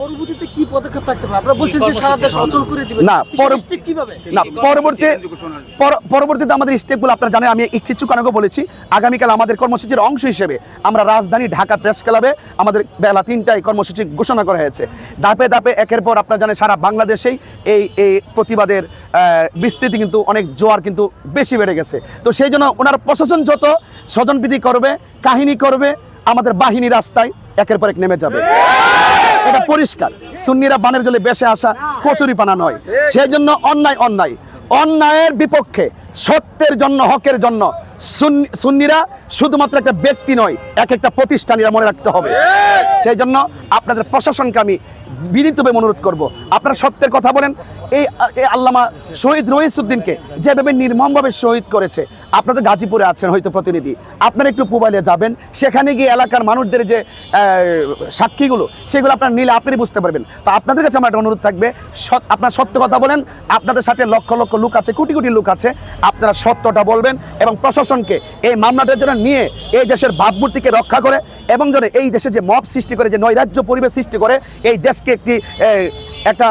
পরবর্তীতে কি পদক্ষেপ থাকতে পারে? আপনারা বলছেন যে সারা দেশ অচল করে দিবেন না, স্টেপ কীভাবে? না পরবর্তী পরবর্তীতে আমাদের স্টেপগুলো আপনারা জানেন আমি এই কিছুক্ষণ আগে বলেছি। আগামীকাল আমাদের কর্মসূচির অংশ হিসেবে আমরা রাজধানী ঢাকা প্রেস ক্লাবে আমাদের বেলা তিনটায় কর্মসূচি ঘোষণা করা হয়েছে। ধাপে ধাপে একের পর আপনারা জানেন সারা বাংলাদেশেই এই এই প্রতিবাদের আহ, বিস্তৃতি কিন্তু অনেক জোয়ার কিন্তু বেশি বেড়ে গেছে। তো সেই জন্য ওনার প্রশাসন যত স্বজনপ্রীতি করবে কাহিনী করবে আমাদের বাহিনী রাস্তায় একের পর এক নেমে যাবে। এটা পরিষ্কার। সুন্নিরা বানের জলে বেসে আসা কচুরি পানা নয়। সেই জন্য অন্যায় অন্যায়। অন্যায়ের বিপক্ষে সত্যের জন্য, হকের জন্য সুন্নিরা শুধুমাত্র একটা ব্যক্তি নয় এক একটা প্রতিষ্ঠানীরা মনে রাখতে হবে। সেই জন্য আপনাদের প্রশাসনকে আমি বিনীতভাবে অনুরোধ করব। আপনারা সত্যের কথা বলেন। এই আল্লামা শহীদ রহিসুদ্দিনকে যেভাবে নির্মমভাবে শহীদ করেছে আপনাদের গাজীপুরে আছেন হয়তো প্রতিনিধি। আপনারা একটু মোবাইলে যাবেন। সেখানে গিয়ে এলাকার মানুষদের যে সাক্ষীগুলো, সেগুলো আপনারা নিলে আপনি বুঝতে পারবেন। তো আপনাদের কাছে আমার একটা অনুরোধ থাকবে আপনারা সত্য কথা বলেন, আপনাদের সাথে লক্ষ লক্ষ লোক আছে, কোটি কোটি লোক আছে, আপনারা সত্যটা বলবেন এবং প্রশাসনকে এই মামলাটার জন্য নিয়ে এই দেশের ভাবমূর্তিকে রক্ষা করে এবং যেন এই দেশে যে মব সৃষ্টি করে, যে নৈরাজ্য পরিবেশ সৃষ্টি করে, এই দেশকে একটি একটা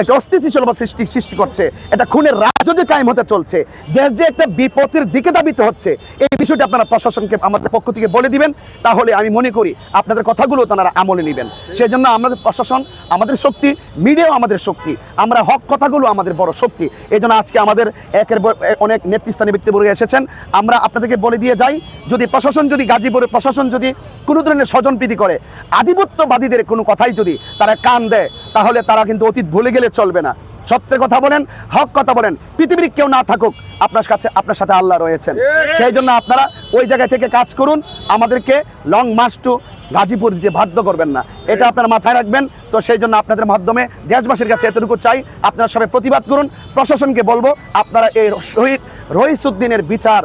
একটা অস্থিতিশীল সৃষ্টি সৃষ্টি করছে। এটা খুনের রাজ্য যে কায়েম হতে চলছে। দেশ যে একটা বিপদের দিকে দাবিত হচ্ছে এই বিষয়টি আপনারা প্রশাসনকে আমাদের পক্ষ থেকে বলে দিবেন। তাহলে আমি মনে করি আপনাদের কথাগুলো তারা আমলে নেবেন। সেই জন্য আমাদের প্রশাসন আমাদের শক্তি মিডিয়াও আমাদের শক্তি। আমরা হক কথাগুলো আমাদের বড় শক্তি। এই জন্য আজকে আমাদের একের অনেক নেতৃস্থানীয় ব্যক্তিবর্গ এসেছেন। আমরা আপনাদেরকে বলে দিয়ে যাই যদি প্রশাসন যদি গাজীপুরের প্রশাসন যদি কোনো ধরনের স্বজনপ্রীতি করে আধিপত্যবাদীদের কোনো কথাই যদি তারা কান দেয় তাহলে তারা কিন্তু অতীত ভুলে গেলে চলবে না। সত্যের কথা বলেন, হক কথা বলেন, পৃথিবীর কেউ না থাকুক, আপনার কাছে আপনার সাথে আল্লাহ রয়েছেন। সেই জন্য আপনারা ওই জায়গা থেকে কাজ করুন, আমাদেরকে লং মার্চ টু গাজীপুর দিতে বাধ্য করবেন না। এটা আপনারা মাথায় রাখবেন। তো সেই জন্য আপনাদের মাধ্যমে দেশবাসীর কাছে এতটুকু চাই, আপনারা সবাই প্রতিবাদ করুন। প্রশাসনকে বলব, আপনারা এই শহীদ রহিসুদ্দিনের বিচার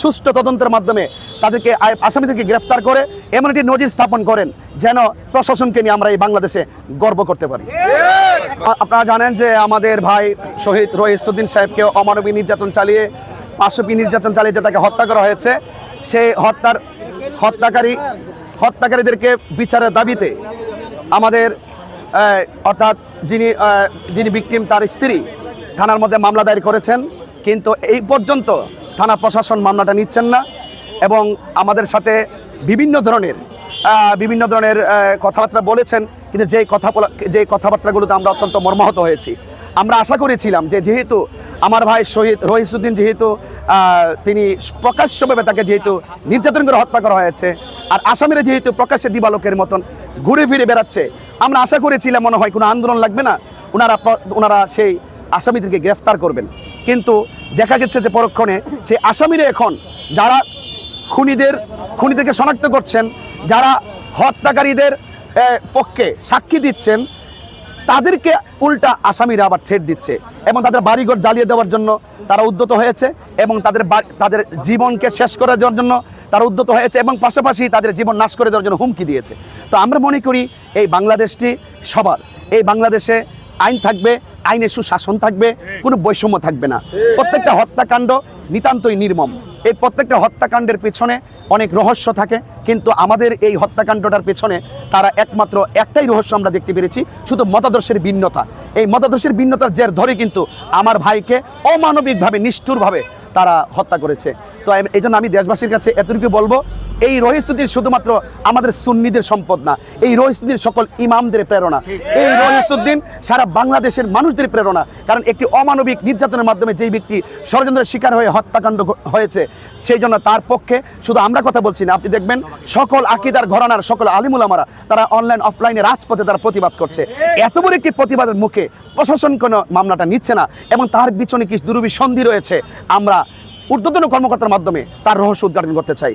সুষ্ঠু তদন্তের মাধ্যমে তাদেরকে আসামিদেরকে গ্রেফতার করে এমন একটি নজির স্থাপন করেন যেন প্রশাসনকে নিয়ে আমরা এই বাংলাদেশে গর্ব করতে পারি। আপনারা জানেন যে আমাদের ভাই শহীদ রহিসুদ্দিন সাহেবকে অমানবিক নির্যাতন চালিয়ে পাশবী নির্যাতন চালিয়ে যে তাকে হত্যা করা হয়েছে সেই হত্যার হত্যাকারী হত্যাকারীদেরকে বিচারের দাবিতে আমাদের অর্থাৎ যিনি যিনি বিক্রিম তার স্ত্রী থানার মধ্যে মামলা দায়ের করেছেন। কিন্তু এই পর্যন্ত থানা প্রশাসন মামলাটা নিচ্ছেন না। এবং আমাদের সাথে বিভিন্ন ধরনের বিভিন্ন ধরনের কথাবার্তা বলেছেন, কিন্তু যেই কথা যে কথাবার্তাগুলোতে আমরা অত্যন্ত মর্মাহত হয়েছি। আমরা আশা করেছিলাম যে যেহেতু আমার ভাই শহীদ, রহিসুদ্দিন যেহেতু তিনি প্রকাশ্যভাবে তাকে যেহেতু নির্যাতন করে হত্যা করা হয়েছে, আর আসামিরা যেহেতু প্রকাশ্যে দিবালোকের মতন ঘুরে ফিরে বেড়াচ্ছে, আমরা আশা করেছিলাম মনে হয় কোনো আন্দোলন লাগবে না, ওনারা ওনারা সেই আসামিদেরকে গ্রেফতার করবেন। কিন্তু দেখা যাচ্ছে যে পরক্ষণে সেই আসামিরা এখন যারা খুনিদের, খুনিদেরকে শনাক্ত করছেন, যারা হত্যাকারীদের পক্ষে সাক্ষী দিচ্ছেন, তাদেরকে উল্টা আসামিরা আবার থ্রেট দিচ্ছে এবং তাদের বাড়িঘর জ্বালিয়ে দেওয়ার জন্য তারা উদ্যত হয়েছে এবং তাদের তাদের জীবনকে শেষ করে দেওয়ার জন্য তারা উদ্যত হয়েছে এবং পাশাপাশি তাদের জীবন নাশ করে দেওয়ার জন্য হুমকি দিয়েছে। তো আমরা মনে করি এই বাংলাদেশটি সবার। এই বাংলাদেশে আইন থাকবে, আইনের সুশাসন থাকবে, কোনো বৈষম্য থাকবে না। প্রত্যেকটা হত্যাকাণ্ড নিতান্তই নির্মম। এই প্রত্যেকটা হত্যাকাণ্ডের পেছনে অনেক রহস্য থাকে, কিন্তু আমাদের এই হত্যাকাণ্ডটার পেছনে তারা একমাত্র একটাই রহস্য আমরা দেখতে পেরেছি, শুধু মতাদর্শের ভিন্নতা। এই মতাদর্শের ভিন্নতার জের ধরে কিন্তু আমার ভাইকে অমানবিকভাবে, নিষ্ঠুরভাবে তারা হত্যা করেছে। তো এই জন্য আমি দেশবাসীর কাছে এতটুকু বলব, এই রহিস্তুতির শুধুমাত্র আমাদের সুন্নিদের সম্পদ না, এই রহিস্তুতির সকল ইমামদের প্রেরণা, এই রহিসুদ্দিন সারা বাংলাদেশের মানুষদের প্রেরণা, কারণ একটি অমানবিক নির্যাতনের মাধ্যমে যেই ব্যক্তি ষড়যন্ত্রের শিকার হয়ে হত্যাকাণ্ড হয়েছে, সেই জন্য তার পক্ষে শুধু আমরা কথা বলছি না, আপনি দেখবেন সকল আকিদার ঘরানার সকল আলিমুলামারা তারা অনলাইন অফলাইনে রাজপথে তারা প্রতিবাদ করছে। এত বড় একটি প্রতিবাদের মুখে প্রশাসন কোনো মামলাটা নিচ্ছে না, এবং তার পিছনে কিছু কি দুরুবিসন্ধি রয়েছে, আমরা ঊর্ধ্বতন কর্মকর্তার মাধ্যমে তার রহস্য উদ্ঘাটন করতে চাই।